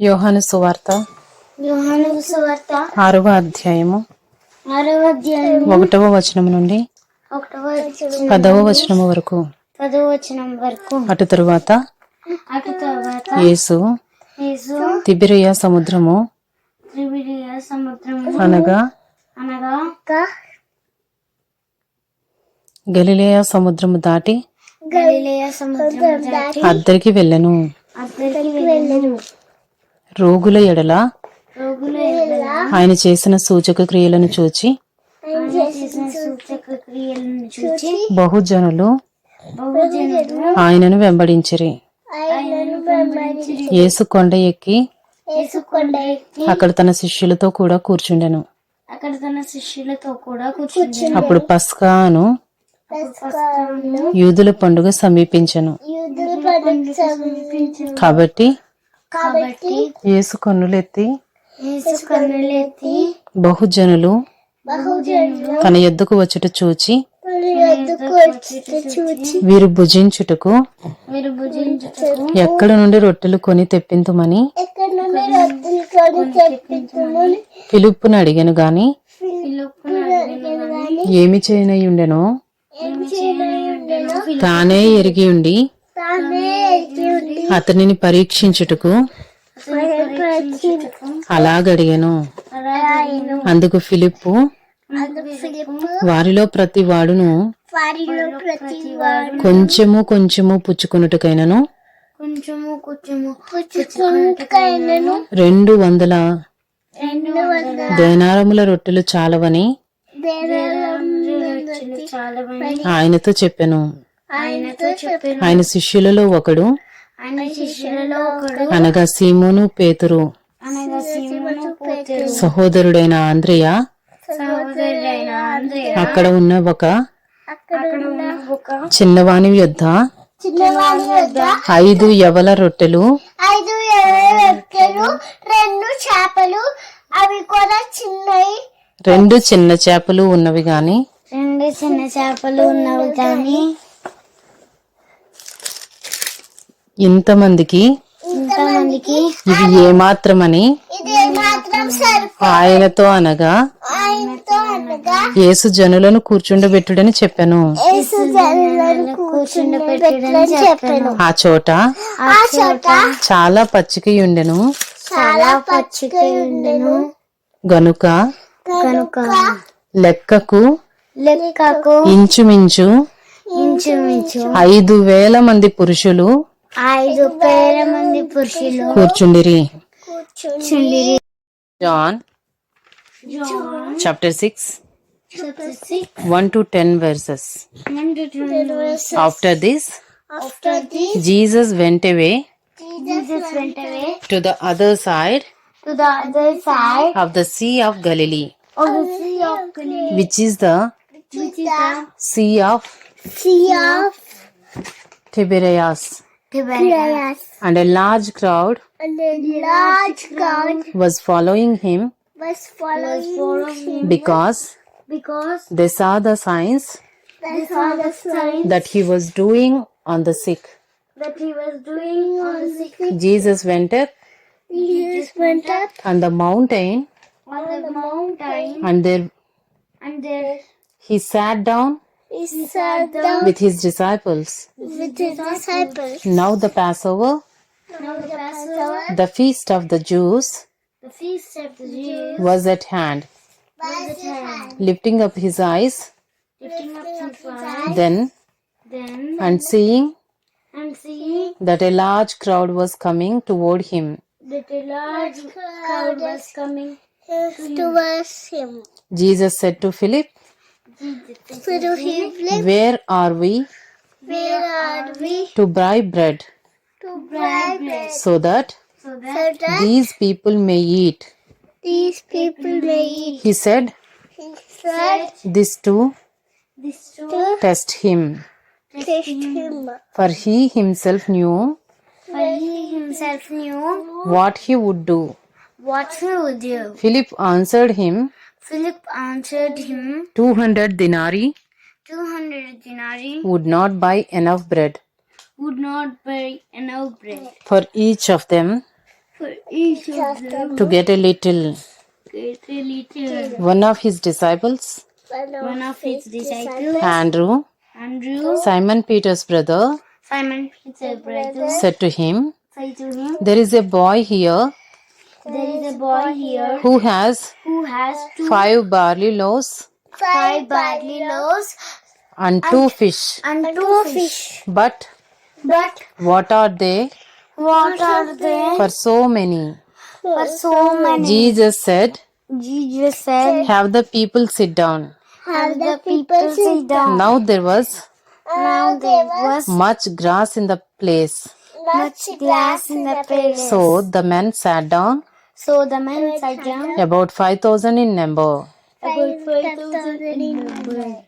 యోహాను సువార్త యోహాను సువార్త ఆరవ అధ్యాయము ఆరవ అధ్యాయం ఒకటవ వచనం నుండి ఒకటవ వచనం పదవ వచనము వరకు. పదవ వచనం వరకు. అటు తరువాత అటు తర్వాత యేసు యేసు తిబిరియ సముద్రము త్రివిడియ సముద్రం అనగా అనగా గలిలేయ సముద్రము దాటి గలిలయ సముద్రం దాటి అద్దరికి వెళ్ళెను. అక్కడికి వెళ్ళను. రోగుల ఎడల ఆయన చేసిన సూచక క్రియలను చూచి బహుజనులు ఆయనను వెంబడించిరి. యేసు కొండ ఎక్కి అక్కడ తన శిష్యులతో కూడా కూర్చుండెను. అక్కడ తన శిష్యులతో కూడా కూర్చుని అప్పుడు పస్కాను యూదుల పండుగ సమీపించను. కాబట్టి కాబట్టి యేసు కన్నులెత్తి యేసు కన్నులెత్తి బహుజనులు తన ఎద్దుకు వచ్చుట చూచి వీరు భుజించుటకు ఎక్కడ నుండి రొట్టెలు కొని తెప్పింతుమని పిలుపును అడిగాను గాని ఏమి చేయనయ్యుండెనో తానే ఎరిగి ఉండి అతనిని పరీక్షించుటకు అలాగడిగాను. అందుకు ఫిలిప్పు వారిలో ప్రతి వాడును కొంచెము కొంచెము పుచ్చుకున్నట్టుకైనను రెండు వందల దేనారముల రొట్టెలు చాలవని ఆయనతో చెప్పాను. ఆయన శిష్యులలో ఒకడు. ఆయన శిష్యులలో ఒకడు. అనగా సీమోను పేతురు. సహోదరుడైన అంద్రయ అక్కడ ఉన్న ఒక యొద్ద. చిన్నవాడి వద్ద ఐదు యవల రొట్టెలు. ఐదు రొట్టెలు రెండు చేపలు. అవి కూడా చిన్నవి రెండు చిన్న చేపలు ఉన్నవి గాని. రెండు చిన్న చేపలు ఉన్నవి కానీ ఇంతమందికి ఏమాత్రమని ఇది మాత్రం సరుకు ఆయనతో అనగా యేసు జనులను కూర్చుండబెట్టుడని చెప్పాను. ఆ చోట చాలా పచ్చిక ఉండెను చాలా పచ్చిక ఉండెను గనుక లెక్కకు లెక్కకు ఇంచుమించు ఇంచుమించు ఐదు వేల మంది పురుషులు ఐదు పేర మంది పురుషులు కూర్చుండిరి కూర్చుండిరి John chapter six one two ten verses after this After this, Jesus వెంట అవే Jesus went away to the other side to the other side of the see of Galilee of the Sea of Galilee, which is the which is the see of Sea of Tiberias. Tiberias. And a large crowd And a large crowd was following him was following him because because they saw the signs they saw the signs that he was doing on the sick. that he was doing on the sick. Jesus went up Jesus went up on the mountain on the mountain and there and there he sat down he sat with his disciples. with his disciples. Now the Passover, Now the Passover, the feast of the Jews, the feast of the Jews, was at hand. was at hand. Lifting up his eyes, Lifting up his eyes, then then and seeing and seeing that a large crowd was coming toward him, that a large crowd was coming towards him. Jesus said to Philip, So to him, Where are we where are we to buy bread to bribe bread so that so that these people may eat? these people may eat? He said He said this to this to test him, test him. for he himself knew For he himself knew what he would do. what he would do. Philip answered him, Philip answered him, 200 denarii 200 denarii would not buy enough bread. would not buy enough bread. For each of them. For each of them. to get a little. Get a little. One of his disciples, One of his disciples, Andrew, Andrew, Simon Peter's brother, Simon Peter's brother, said to him, said to him, There is a boy here There is a boy here who has who has two five barley loaves five barley loaves and two fish. and two fish. But But what are they what are they for so many? for so many? Jesus said, Jesus said, Have the people sit down. Have the people sit down. Now there was Now there was much grass in the place. much grass in the place. So the men sat down, So the men sat down. about 5,000 in number. About five thousand in number.